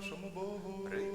нашому Богу. Прийдіте,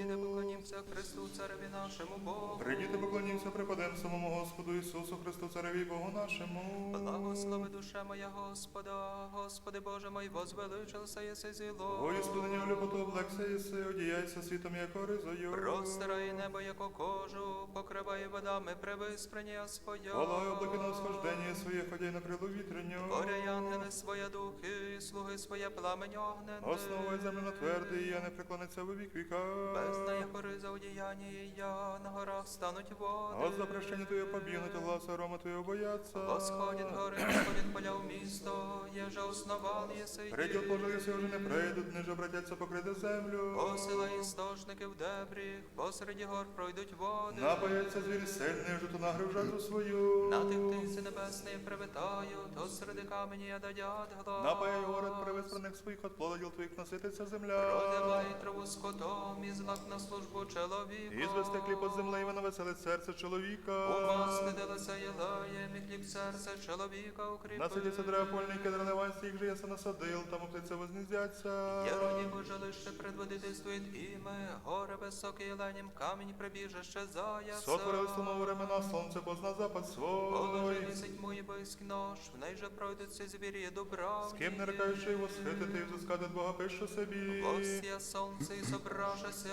поклонімся Христу, цареві нашому Богу. Прийдіте, поклонімося, припадем самому Господу Ісусу Христу, цареві Богу нашому. Благослови душа моя Господа, Господи Боже мой, возвеличився єси зіло. Ой, Господині, в люботу облекся єси, одіяйся світом, яко ризою. Простирай небо, яко кожу, покривай водами привиспрення своя. Волаю облаки на схождення своє, ходяй на крилу вітреню. Горяй ангели своє духи, слуги своє пламень огненне. Основуй землю на твердий, я не преклониться в вік віка. Бездна, ориза одіяння, і я, на горах стануть води. От за прощення Твоє побігнуть, гласа рома Твоє бояться. Восходит гори, восходит поля в місто, єже основал єси. Приділ Божий, якщо вже не прийдуть, ниже обратяться покрити землю. Посила істочники в дебрі, посереді гор пройдуть води. Напаяться звірі сильний, жуту нагрив жату свою. На тих птиці небесної привітаю, то середи камені я дадят глас. Напаяй город привисраних своїх от плододіл твоїх насититься земля. Розявай траву скотом, і злак на службу чоловіку. І звести хліб от землі, і навеселить серце чоловіка. Умастидилася єлеєм, і хліб серце чоловіка укріпи. Насидяться дерева польні, кедр ливанські, їх же я се насадил, там птиця возніздяться. Єроні жилище предводительствует іме, горе високе єленім, камінь прибіжище заяца. Сотворили станову времена, сонце позна запад свой. Положи місить мої бойськ нож, в неї же пройдуться звірі добра. З ким не рекаючи його схитити і взискати Бога пишу собі. Восія сонце і зображася,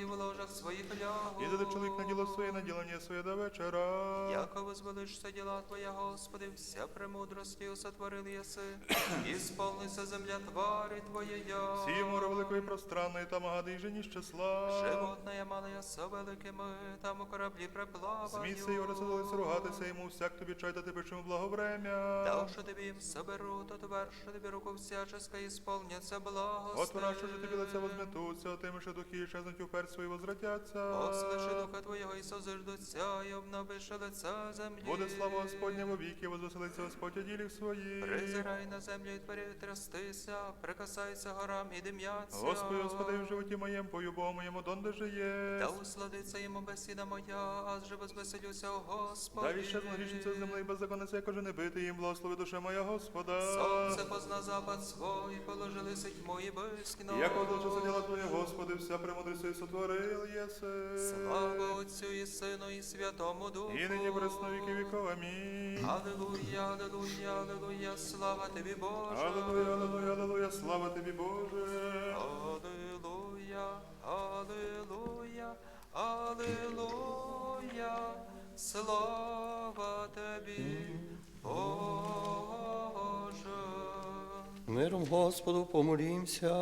і в ложах своїх лягу. І заде чоловік на діло своє, на ділення своє до вечора. Яко возвеличся діла Твоя, Господи, вся премудростю сотворил єси, і сповнися земля твари Твоєя. Всі море великої пространної, там гади і жені числа. Животне мале со великими, там у кораблі приплаваю. Смійся і розсудились ругатися йому, всяк тобі чай дати пишемо благовремя. Та що тобі їм соберу, то тверше тобі руку всяческа і сповняться благости. От вона, що ж тобі лиця возметуться, а тими, що духи щезнуть уперед свої возвратяться. Послиши духа Твоєго і созиждуться, і обновиши лиця землі. Буде слава Господня во віки, возвеселиться Господь у діліх своїх. Призирай на землю і твори трястися, прикасайся горам і дим'яться. Господи, Господи, в животі моєму, пою Богу моєму, донде же є. Та усладиться йому бесіда моя, аж же возвеселюся, о Господи. Дай ще грішниця земли беззаконниця, уже не бити їм, благослови душа моя Господа. Сонце позна запад свой, положили сить мої близькі Як одолжиться діла Твоє, Господи, вся премудрістю сотворил єси. Слава Отцю і Сину і Святому Духу. І нині пресно віки віков, амінь. Аллилуйя, аллилуйя, аллилуйя, слава тобі, Боже. Аллилуйя, аллилуйя, аллилуйя, слава тобі, Боже. Аллилуйя, аллилуйя, аллилуйя, слава тобі, Боже. Миром Господу помолімся.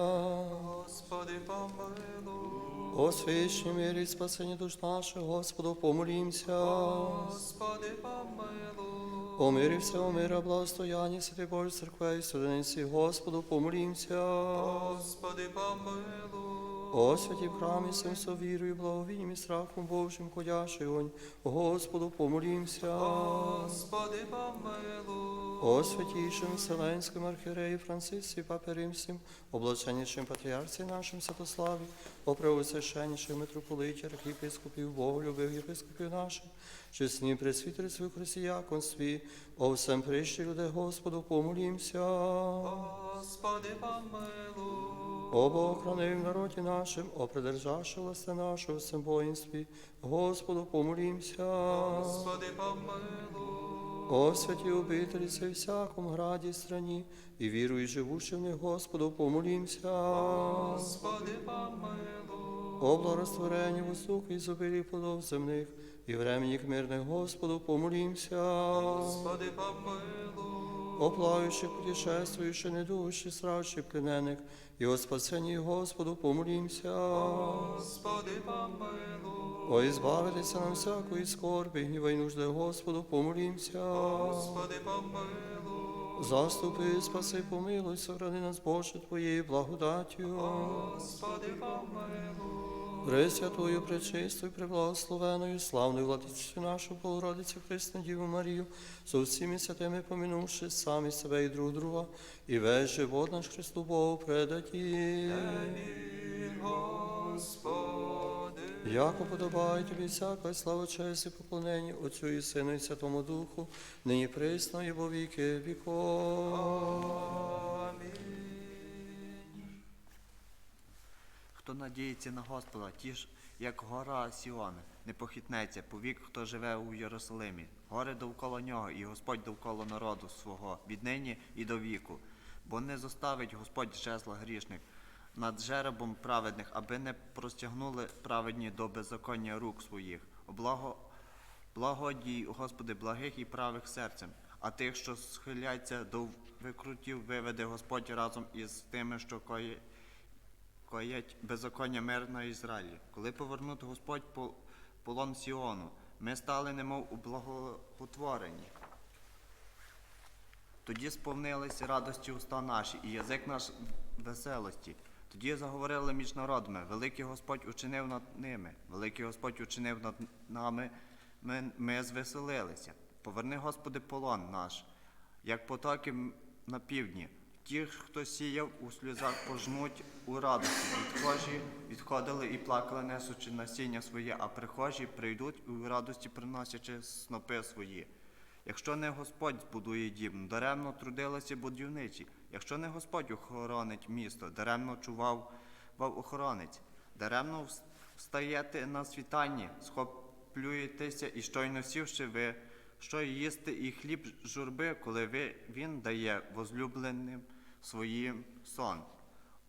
Господи, помилуй. О свічній мирі і спасенні душ наших, Господу помолімся. Господи, помилуй. О мирі всього мира, благостояння, святий Божий церкви і судениці, Господу помолімся. Господи, помилуй. О святі в храмі, сим совірою, благовінням і страхом Божим ходящий онь, Господу помолімся. Господи, помилуй. О святійшим Вселенським архіреї Францисі, Папі Римським, облаченнішим патріарці нашим Святославі, о преосвященнішим митрополиті, архієпископів, Боголюбив єпископів наших, чесні пресвітери своїх християконстві, о всем прищі люди Господу помолімся. Господи, помилуй. О Богохранив народі нашим, о придержавши власне нашого всем воїнстві, Господу помолімся. Господи, помилуй. О святі обителі це всякому граді страні, і вірую, живучи в них, Господу, помолімся. Господи, помилуй. О благорозтворенні воздуху і зобилі плодов земних, і времені мирних, Господу, помолімся. Господи, помилуй. О плаваючих, путешествуючих, недужих, стражчих, пленених, і о спасенні Господу, помолімся. Господи, помилуй. О, ізбавитися нам всякої скорби, гніва й нужди, Господу, помолімся. Господи, помилуй. Заступи, спаси, помилуй, сохрани нас, Боже, Твоєю благодаттю. Господи, помилуй. Пресвятою, пречистою, преблагословеною, славною владицю нашу Богородицю Христну Діву Марію, со всіми святими помінувши самі себе і друг друга, і весь живот наш Христу Богу предаті. Господи. Яко подобає тобі всяка слава, честь і поклонення Отцю і Сину і Святому Духу, нині присно і во віки віков. Хто надіється на Господа, ті ж, як гора Сіон, не похитнеться, повік, хто живе у Єрусалимі. Гори довкола нього, і Господь довкола народу свого, віднині і до віку. Бо не зоставить Господь жезла грішних над жеребом праведних, аби не простягнули праведні до беззаконня рук своїх. Облаго Благодій, Господи, благих і правих серцем, а тих, що схиляться до викрутів, виведе Господь разом із тими, що коє- коять беззаконня мир на Ізраїлі. Коли повернуть Господь по- полон Сіону, ми стали немов у благоутворенні. Тоді сповнилися радості уста наші, і язик наш веселості. Тоді заговорили між народами, великий Господь учинив над ними, великий Господь учинив над нами, ми, ми звеселилися. Поверни, Господи, полон наш, як потоки на півдні. Ті, хто сіяв у сльозах, пожнуть у радості. Відхожі відходили і плакали, несучи насіння своє, а прихожі прийдуть у радості, приносячи снопи свої. Якщо не Господь збудує дім, даремно трудилися будівничі. Якщо не Господь охоронить місто, даремно чував вав охоронець. Даремно встаєте на світанні, схоплюєтеся і щойно сівши ви, що їсти і хліб журби, коли ви, він дає возлюбленим своїм сон.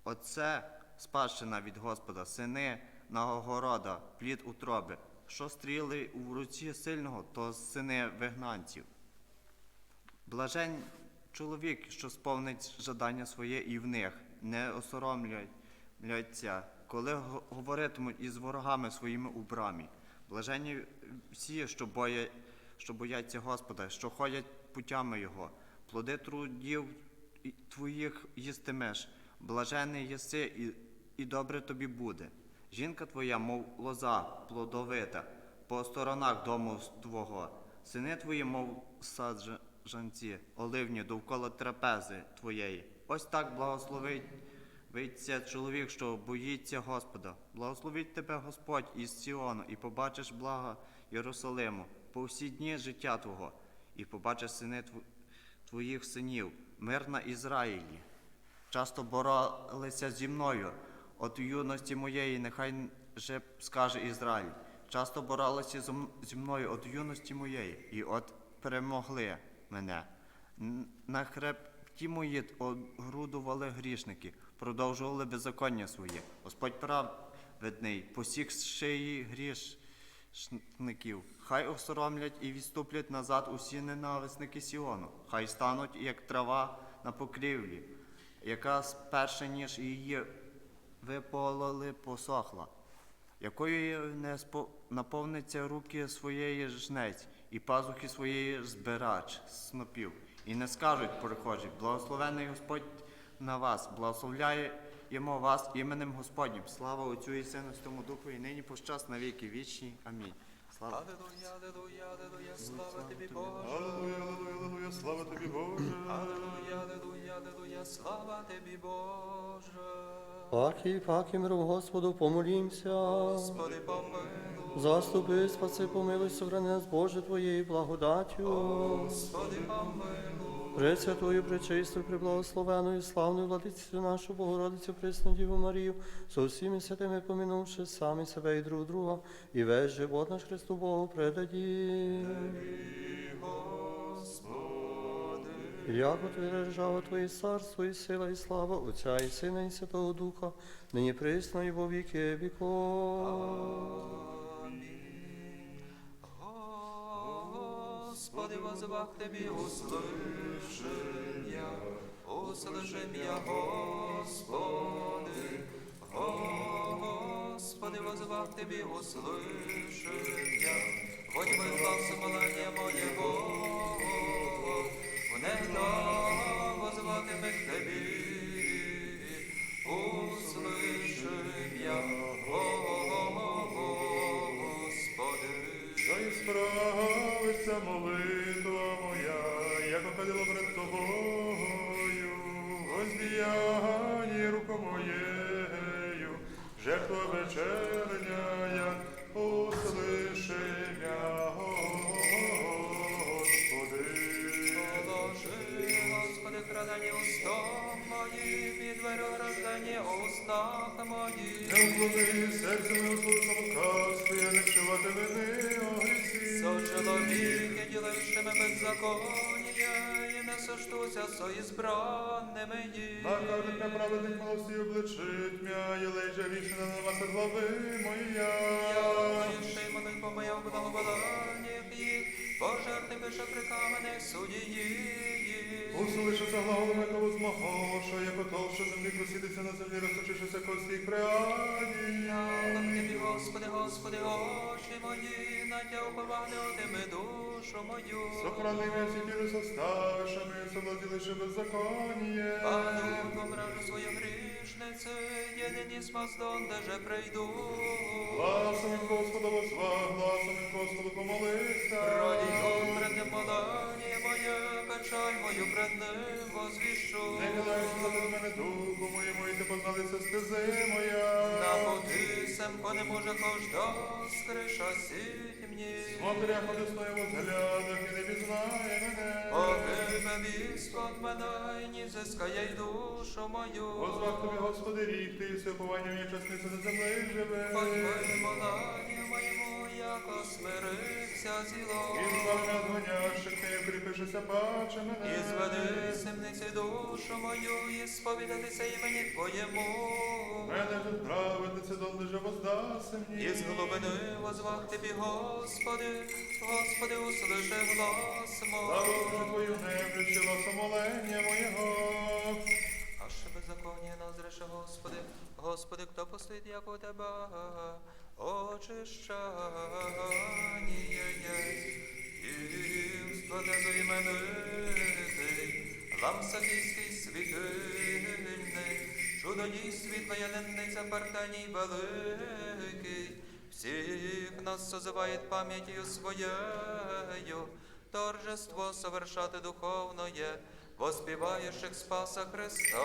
Оце спадщина від Господа, сини нагорода, плід утроби. Що стріли у руці сильного, то сини вигнанців. Блажень чоловік, що сповнить жадання своє і в них, не осоромляться, коли говоритимуть із ворогами своїми у брамі. Блаженні всі, що, боя, що бояться Господа, що ходять путями Його, плоди трудів твоїх їстимеш, блажений єси, і, і добре тобі буде. Жінка твоя, мов лоза, плодовита, по сторонах дому твого. Сини твої, мов саджанці, оливні довкола трапези твоєї. Ось так благословить вийться чоловік, що боїться Господа. Благословить тебе Господь із Сіону, і побачиш блага Єрусалиму по всі дні життя Твого, і побачиш сини твоїх синів, мир на Ізраїлі. Часто боролися зі мною, от юності моєї, нехай же скаже Ізраїль. Часто боролися зі мною от юності моєї, і от перемогли мене. На хребті мої огрудували грішники, продовжували беззаконня своє. Господь праведний, посік шиї грішників. Хай осоромлять і відступлять назад усі ненависники Сіону. Хай стануть, як трава на покрівлі, яка сперше, ніж її випололи, посохла, якою не наповниться руки своєї жнець і пазухи своєї збирач снопів. І не скажуть перехожі, благословений Господь на вас, благословляє йому вас іменем Господнім. Слава Отцю і Сину, Святому Духу, і нині повчас на віки вічні. Амінь. Слава Аллилуйя, аллилуйя, аллилуйя, слава тобі, Боже. Аллилуйя, аллилуйя, аллилуйя, слава тобі, Боже. Аллилуйя, аллилуйя, аллилуйя, слава тобі, Боже. Паки, паки, миром Господу, помолімся. Господи, помилуй. Заступи, спаси, помилуй, сохрани нас, Боже, Твоєю благодаттю. Господи, помилуй. Пресвятою, пречистою, преблагословеною, славною владицю нашу Богородицю, пресну Діву Марію, со всіми святими помінувши самі себе і друг друга, і весь живот наш Христу Богу предаді. Яко Твоя держава, Твоє царство, і сила, і слава Отця і Сина, і Святого Духа, нині присно і во віки віков. Господи, возвах Тебе, услышим я, услышим я, Господи. Господи, возвах Тебе, услышим я, хоть бы глаз моления моего, внегда возватиме к Тебе, услышим я, Господи. Та й справиться молитва моя, як окадило пред тобою, воздіяння руку моєю, жертва вечерня, услиши мя, Крадені устом моїм, і двері устах моїх. Не уклони серце моє слухом лукавство, я не вшивати вини о грісі. Со чоловіки, ділаючими беззаконня, і не соштуся со ізбранними їх. Накажуть неправедних милості обличить м'я, і лежа рішена на вас глави моя. Я ще й молитва моя в благоводаннях їх, пожерти пише прикамених судії. Услышаться глаголами кого змого, що як отол, що землі просідеться на землі, розточишися кості преані. Тобі, Господи, Господи, очі мої, на тя уповане отими душу мою. Сохрани меня сети составиш, а ми соблазилише беззаконие. Пану помражу свою грішницю, єдині смаздон, де же прийду. Гласом Господа возва, гласом Господу помолися. Раді пред ним подання моє, печаль мою пред ним возвіщу. Не гнайся за мене духу моєму, і ти позналися стези моя. На пути семко не може хожда, скриша сіть мені. Смотря подесною возглядах, і не пізнає мене. Погибе віство от мене, і ні зискає й душу мою. Возвах тобі, Господи, рік, ти і все уповання мені чесниця на землі живе. Подвоє молання моєму, яко смирився зіло. І славня звонящих, ти укріпишися, паче мене. І зведи семниці душу мою, і сповідатися імені Твоєму. Мене же праведниця, донде же воздаси мені. І з глибини возвах Тобі, Господи, Господи, услиши глас мой. Славу Твою не немлющила самолення моєго. А ще беззаконня Господи, Господи, хто постоїть, як у Тебе, очищання є, і складено іменитий, ламсакійський світильний, чудодій світла яненниця партаній великий, всіх нас созиває пам'ятію своєю, торжество совершати духовное, воспіваєших Спаса Христа.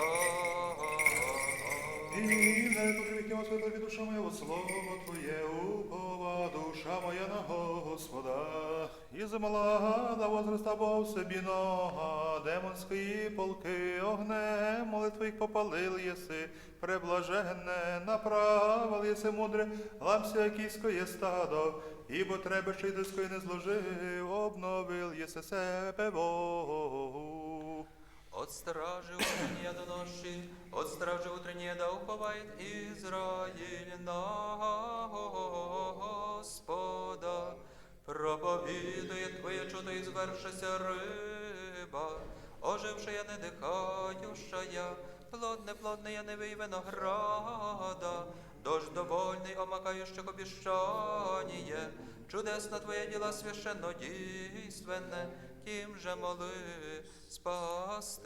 І не покривіть Господи, душа моя, во слово Твоє, упова душа моя на Господа. І замалада возраста Бога в собі нога, демонської полки огнем, молитви їх попалили єси, преблаженне, направил єси мудре, ламся кійськоє стадо, ібо треба шидоської не зложив, обновив єси себе Богу. Стражи утренние до ночи, от стражи утренние да уповает Израиль на Господа. Проповідує Твоє чудо і звершися риба, ожившая не дихающая, плодне, плодне я не вий винограда, дощ довольний, омакающих обіщання, чудесна Твоє діла священно дійственне, тим же моли спастися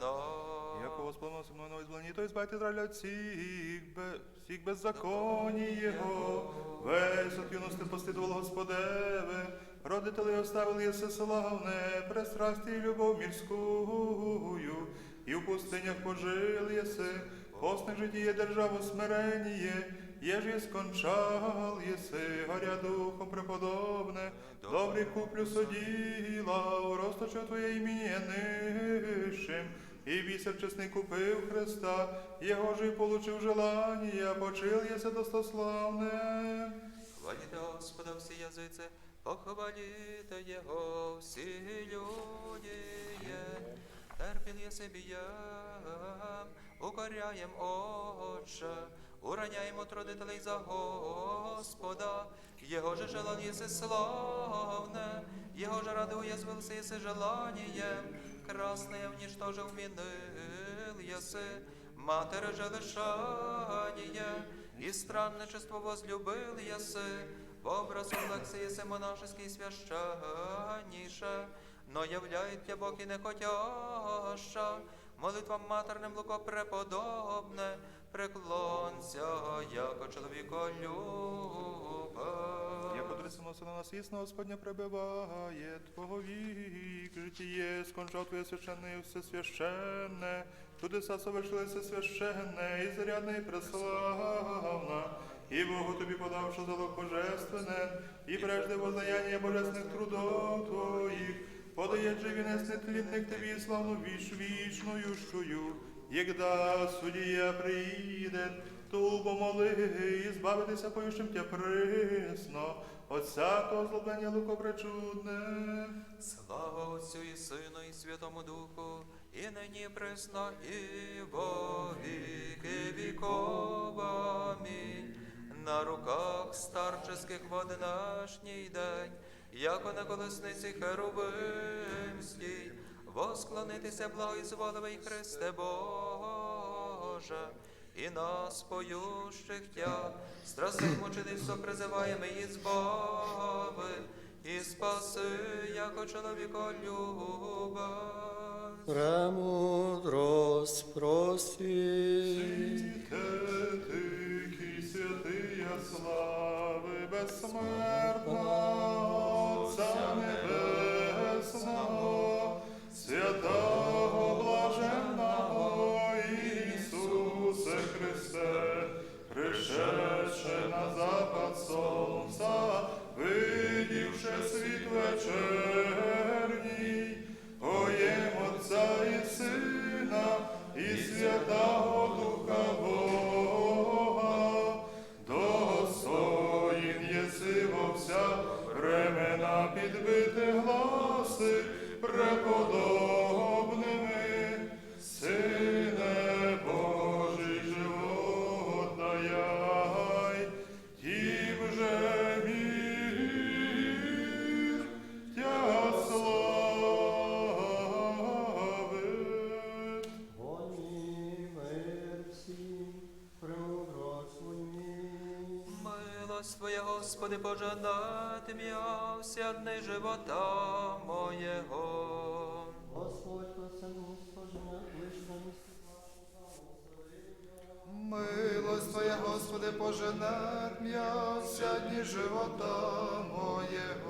нам. Яко Господь мною изблани, то избавьте Израиля от всіх, всіх беззаконій Його. Весь от юності постидувало Господеве, родители оставили єси славне, пристрасті і любов мирськую, і в пустинях пожили єси, постне житіє державу смиренніє, Єж скончал єси, горя духом преподобне, добрий куплю суділа, розточив твоє ім'я нищим, і бісер чесний купив Христа, його ж і получив желання, почил єси достославне. Хваліте Господа всі язиці, похваліте Його всі люди. Терпіл є собі укоряєм Отче, ураняємо трудителей за Господа, Його же желання єси славне, Його же радує звелся єси желанієм, красне внічтожив мінил єси, матери же лишання, и странничество возлюбил ясы, в образ облакся єси монашеский священніше, но являет тя Бог і не хотяща, молитвам матерним луко преподобне, преклонся, яко чоловіко любе. Як одрисано на нас ясно, Господня пребиває, Твого вік, житіє, скончав Твоє священне і все священне, чудеса совершилися священне, і зарядне, і преславна, і Богу тобі подавши залог божественне, і прежде воздаяння божественних трудов Твоїх, подає же вінець нетлінних тобі славну віч вічною Єгда судія прийде, ту помоли, і збавитися поющим тя присно, от всякого злоблення лукопричудне. Слава Отцю і Сину, і Святому Духу, і нині пресно, і во віки віков. Амінь. На руках старческих в одинашній день, яко на колесниці херувимській, восклонитися благозволивий Христе Боже, і нас поющих тя, страси мучеництво призиваємо і збави, і спаси, яко чоловіко люба. Премудрость прості. Святий, святия слави безсмертна, Христе, пришедше на запад сонця, видівши світ вечерній, Пожадати м'я вся дни живота моєго. Господь стоження, вийшла місце Милость Твоя, Господи, поженет м'я вся дні живота моєго.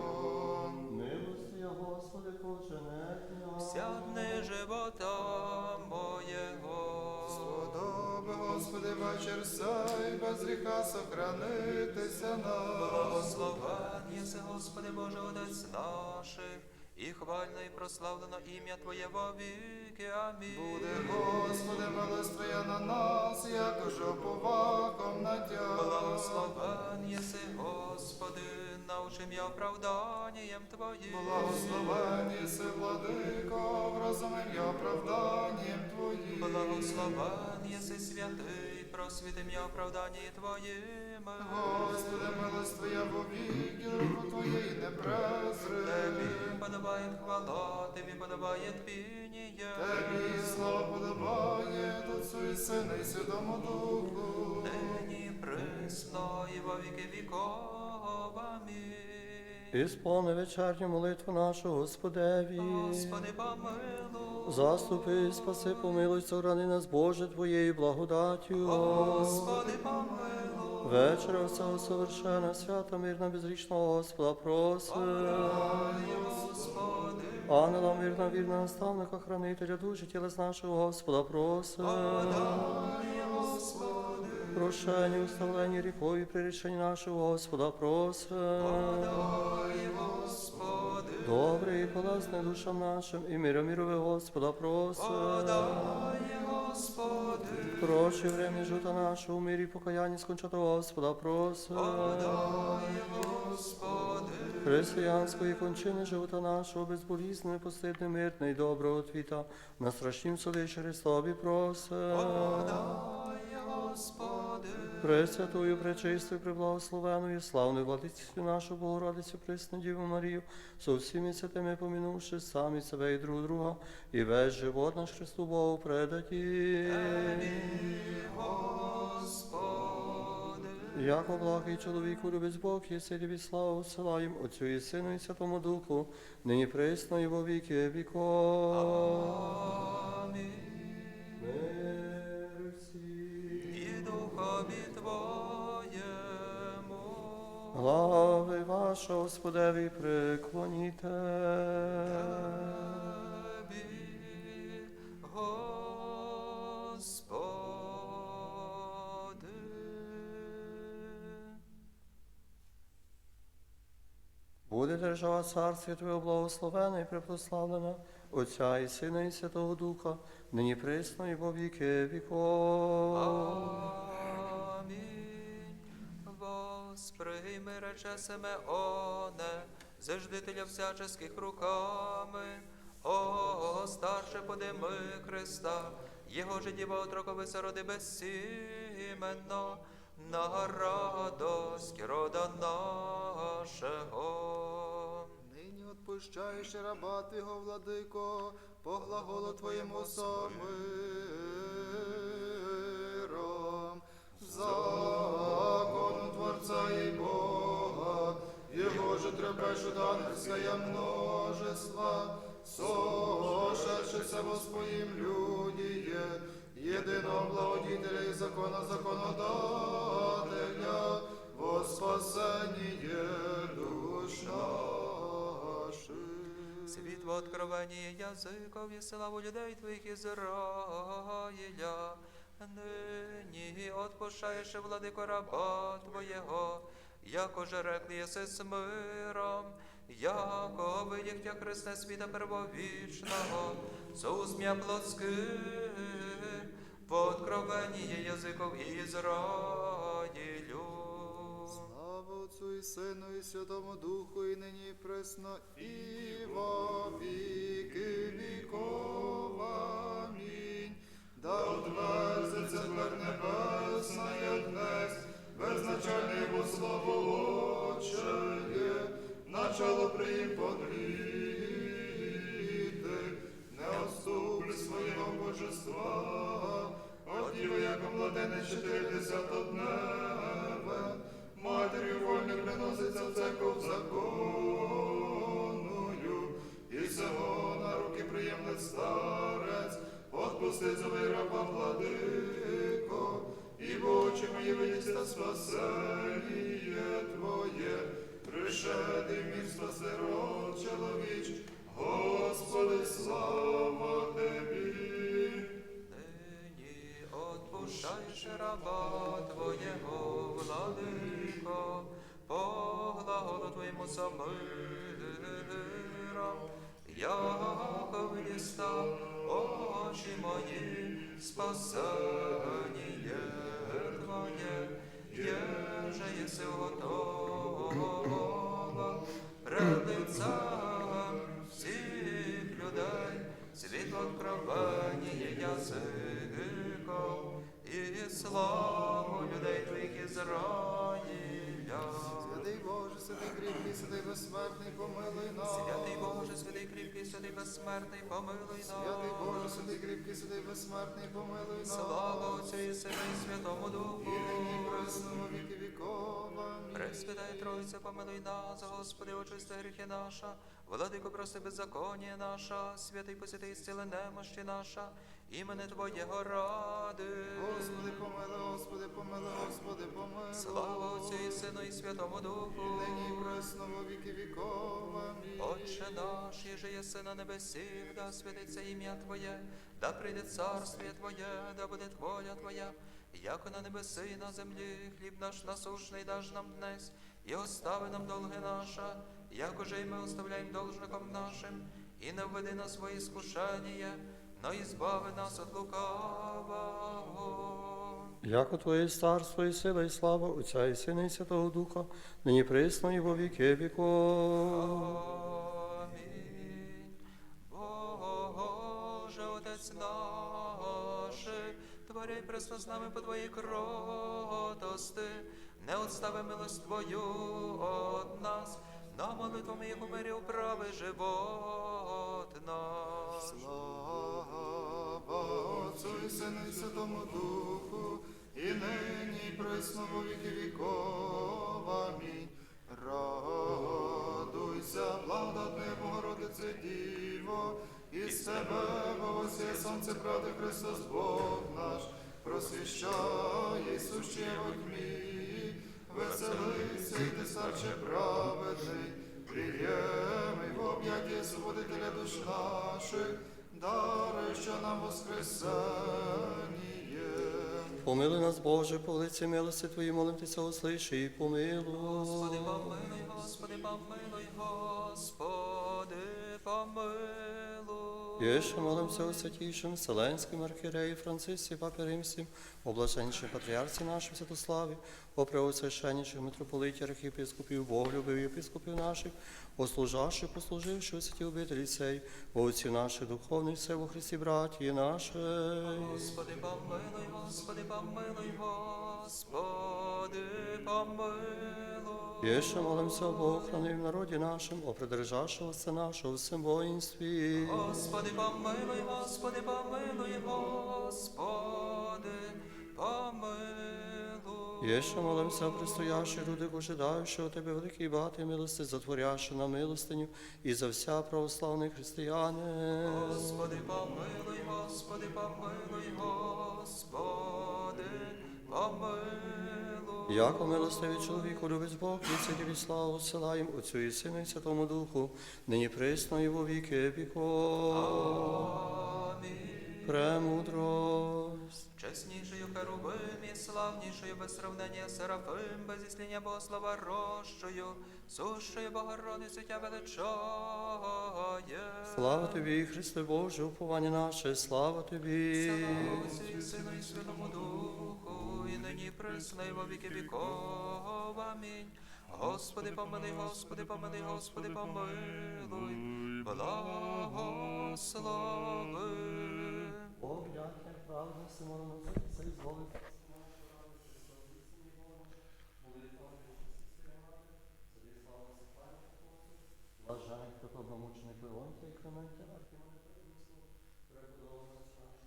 Господи, вечір сей, без гріха сохранитися нам. Благословен єси, Господи Боже, Отець наших, і хвально і прославлено ім'я Твоє во віки. Амінь. Буде, Господи, милость Твоя на нас, як уже поваком на тя. Благословен єси, Господи, научи м'я оправданням Твоїм. Благословен єси, владико, вразумим я оправданням Твоїм. Благословен єси святий, просвіти м'я оправдання Твоїм. Господи, милость Твоя вовіки, руку Твоєї не презри. Тебі подобає хвала, Тебі подобає пініє. Тебі слава подобає, Отцу і Сину і Святому Духу. Нині присно і во віки віков. Амінь. Ісполни вечерню молитву нашу Господеві. Господи, помилуй. Заступи, спаси, помилуй, сохрани нас, Боже, Твоєю благодаттю. Господи, помилуй. Вечора всього совершена, свята, мирна, безрічного Господа просим. Господи, Ангела мирна, вірна, наставника, хранителя душі, тілес нашого Господа просим. Господи, Прощення, уставлення гріхові, прирішення нашого Господа просим. Добрий і полезний душам нашим, і мира мірове Господа просим. дай, Господи, Прочі время жита нашого, в мирі покаяння скончати Господа просим. дай, Господи, Християнської кончини живота нашого, безболісне, постидне, мирне і доброго твіта, на страшнім суді через Тобі просим. Господи, Пресвятою, пречистою, преблагословеною, славною владицю нашу Богородицю, пресну Діву Марію, со всіми святими помінувши самі себе і друг друга, і весь живот наш Христу Богу предаті. Яко благий чоловіку любить Бог, і тобі славу всилаєм Отцю і Сину і Святому Духу, нині присно і во віки віков. Глави Господеві, преклоніте. Тебі. Буде держава царстві Твого благословена і препрославлена Отця і Сина, і Святого Духа, нині присно і віки віков. Восприйми рече Симеоне, заждителя всяческих руками. О, старше подими Христа, Його же діва отроковися роди безсіменно, на радость рода нашого. Нині отпущаєш раба Твого, владико, по глаголу Твоєму миром. Закону Творця і Бога, Його же трепещу ангельская множества, сошедшися во своїм людіє, єдиного благодітеля і закона законодателя, во спасение душ наших. Світло откровення язиков і славу людей твоїх Ізраїля. Нині отпушаєш владико раба Твоєго, яко же рекли єси з миром, яко видіх тя Христе світа первовічного, соузм'я плотських, по откровенні язиков Ізраїлю. Слава Отцу і Сину, і Святому Духу, і нині пресно, і во віки віков. Амінь. Да отверзиться двер небесна, як днес, безначальне його слово Отчеє, начало приїм подліти, не отступи свого божества, от як младене чотиридесято дневе, Матері вольних приноситься в церков законую, і всього на руки приємне старець, отпусти зови раба владико, і в очі мої видість та спасеніє Твоє, пришеди мір спаси род чоловіч, Господи, слава Тобі. Нині отпущаєш раба Твоєго, владико, по глаголу Твоєму самиром, яко виста очі мої, спасеніє Твоє, єже єси готова, пред лицем всіх людей, світло откровення язиков, і славу людей твоїх Ізраїля. Святий кріпкий, святий безсмертний, помилуй нас. Святий Боже, святий кріпкий, святий безсмертний, помилуй нас. Святий Боже, святий кріпкий, святий безсмертний, помилуй нас. Слава Отцю і Сину і Святому Духу. І нині і віки віков. Амінь. Пресвятая Тройця, помилуй нас, Господи, очисти гріхи наша, владико, прости беззаконня наша, святий посвятий зціли немощі наша, імене Твоєго ради. Господи, помилуй, Господи, помилуй, Господи, помилуй. Слава Отцю і Сину і Святому Духу. І нині і присно віки віков. Отче наш, єже єси на небесі, да святиться ім'я Твоє, да прийде царствіє Твоє, да буде воля Твоя, яко на небеси і на землі, хліб наш насушний даж нам днес, і остави нам долги наша, якоже й ми оставляємо должником нашим, і не введи нас свої скушення, но і збави нас від лукавого. Яко Твоє царство і сила, і слава Отця і Сина, і Святого Духа, нині присно і во віки віков. Амінь. Боже, Отець наш, творяй пресно з нами по Твоїй кротости, не отстави милость Твою от нас, на молитвами у мирі управи живот наш. Слава Отцу і Сину і Святому Духу, і нині і присно во віки віков. Амінь. Радуйся, благодатне Богородице Діво, і з тебе волосіє сонце правди Христос Бог наш, просвіщає сущі во тьмі, веселися, і ти старче праведний, приємий в об'яття свободителя душ наших, даруй, що нам воскресеніє. Помилуй нас, Боже, по лиці милості Твої, молимтеся, услиши і помилуй. Господи, помилуй, Господи, помилуй, Господи, помилуй. Єше молимся у святійшим Вселенським архіреї Францисі Папі Римським, о блаженнішій патріарці нашому Святославі, о преосвященніших митрополиті, архієпископів, Боголюбив єпископів наших, о служащих, послуживши у святі обителі цей, о отців наших духовних, все во Христі братії наші. Господи, помилуй, Господи, помилуй, Господи, помилуй. Єше молимся об охрані в народі нашим, о придержавшого нашого в всім воїнстві. Господи, помилуй, Господи, помилуй, Господи, помилуй. Єше молимся о предстоящих людях, ожидаючи Тебе великий багатий милости, затворяши на милостиню і за вся православні християни. Господи, помилуй, Господи, помилуй, Господи, помилуй. Яко милостивий чоловіку любить Бог, тобі славу силаєм Отцю і Сину і Святому Духу, нині присно і во віки віков. Премудрость. Чеснішою херувим і славнішою без сравнення Серафим, без ісління Богослова рощою, сущою Богородицю тя величає. Слава тобі, Христе Боже, уповання наше, слава тобі. Слава Отцю і Сину і Святому Духу, і нині присно, і во віки віков. Амінь. Господи, помилуй, Господи, помилуй, Господи, помилуй, благослови. Бог, як правда, Симона, це зволить. Блажай, хто повномучений Леонтій і Клементія Архімандриту, перебудовано нашу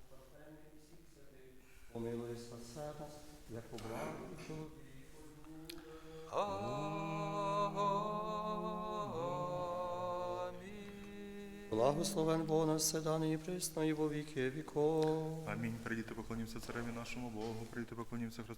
всіх святих. Помилуй спасе нас, як по благу і чоловіку. Амінь. Благословен Бог нас все дане і присно, і во віки віков. Амінь. Прийдіть, поклонімося цареві нашому Богу, прийдіть, поклонімося Христу.